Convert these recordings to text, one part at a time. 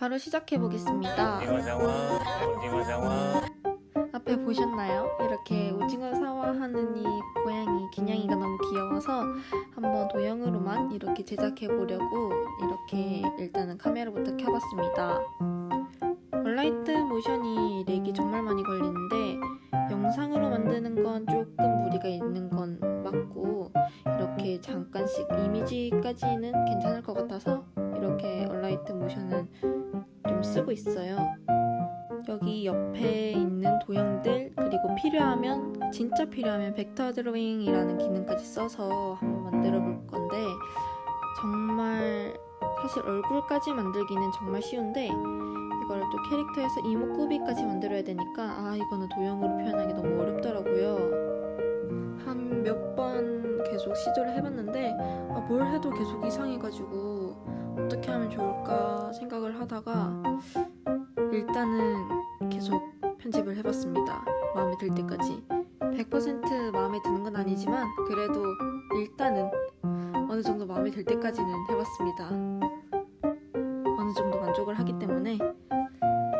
바로 시작해 보겠습니다. 오징어 장화. 앞에 보셨나요? 이렇게 오징어 사와하는 이 고양이 기냥이가 너무 귀여워서 한번 도형으로만 이렇게 제작해 보려고 이렇게 일단은 카메라부터 켜봤습니다. 얼라이트 모션이 렉이 정말 많이 걸리는데 영상으로 만드는 건 조금 무리가 있는 건 맞고 이렇게 잠깐씩 이미지까지는 괜찮을 것 같아서 이렇게 얼라이트 모션은 좀 쓰고 있어요. 여기 옆에 있는 도형들 그리고 필요하면 진짜 필요하면 벡터 드로잉이라는 기능까지 써서 한번 만들어 볼 건데 정말 사실 얼굴까지 만들기는 정말 쉬운데 이거를 또 캐릭터에서 이목구비까지 만들어야 되니까 아 이거는 도형으로 표현하기 너무 어렵더라고요 한 몇 번 계속 시도를 해봤는데 아, 뭘 해도 계속 이상해가지고 어떻게 하면 좋을까 생각을 하다가 일단은 계속 편집을 해봤습니다. 마음에 들 때까지. 100% 마음에 드는 건 아니지만 그래도 일단은 어느 정도 마음에 들 때까지는 해봤습니다. 어느 정도 만족을 하기 때문에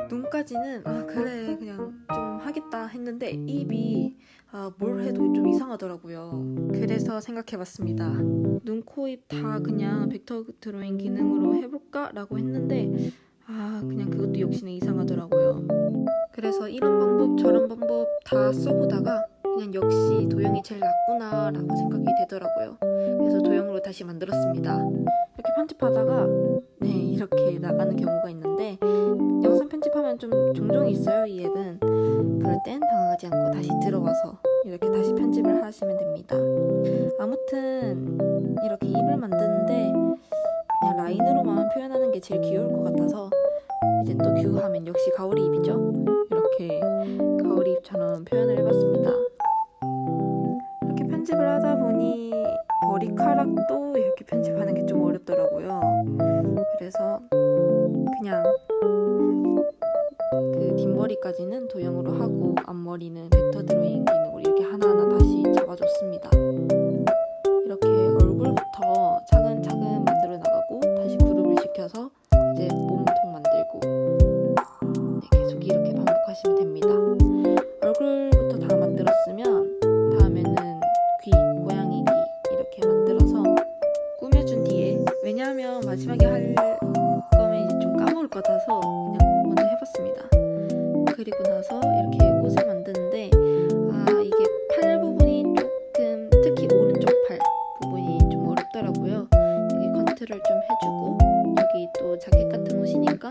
눈까지는 아 그래 그냥 좀 하겠다 했는데 입이 아, 뭘 해도 좀 이상하더라고요. 그래서 생각해봤습니다. 눈, 코, 입 다 그냥 벡터 드로잉 기능으로 해볼까 라고 했는데 아 그냥 그것도 역시나 이상하더라고요. 그래서 이런 방법 저런 방법 다 써보다가 그냥 역시 도형이 제일 낫구나 라고 생각이 되더라고요. 그래서 도형으로 다시 만들었습니다. 이렇게 편집하다가 네 이렇게 나가는 경우가 있는데 영상 편집하면 좀 종종 있어요 이 앱은. 그럴 땐 당하지 않고 다시 들어와서 이렇게 다시 편집을 하시면 됩니다. 아무튼 이렇게 입을 만드는데 그냥 라인으로만 표현하는 게 제일 귀여울 것 같아서 이제 또 규하면 역시 가오리 입이죠. 이렇게 가오리 입처럼 표현을 해봤습니다. 이렇게 편집을 하다 보니 머리카락도 이렇게 편집하는 게 좀 어렵더라고요. 그래서 그냥 그 뒷머리까지는 도형으로 하고 앞머리는 벡터 드로잉 기능으로 이렇게 하나하나 다시 잡아줬습니다. 이렇게 얼굴부터 차근차근 만들어 나가고 다시 그룹을 시켜서 이제 몸통 만들고 네, 계속 이렇게 반복하시면 됩니다. 얼굴부터 다 만들었으면 다음에는 귀, 고양이 귀 이렇게 만들어서 꾸며준 뒤에 왜냐하면 마지막에 할 거면 좀 까먹을 것 같아서 그냥 해봤습니다. 그리고 나서 이렇게 옷을 만드는데 아 이게 팔 부분이 조금 특히 오른쪽 팔 부분이 좀 어렵더라고요. 여기 컨트롤 좀 해주고 여기 또 자켓 같은 옷이니까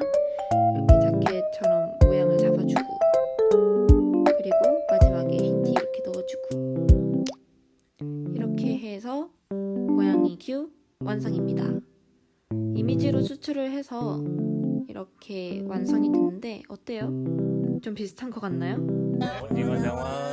이렇게 자켓처럼 모양을 잡아주고 그리고 마지막에 흰티 이렇게 넣어주고 이렇게 해서 고양이 큐 완성입니다. 이미지로 추출을 해서 이렇게 완성이 됐는데 어때요? 좀 비슷한 것 같나요? 장화.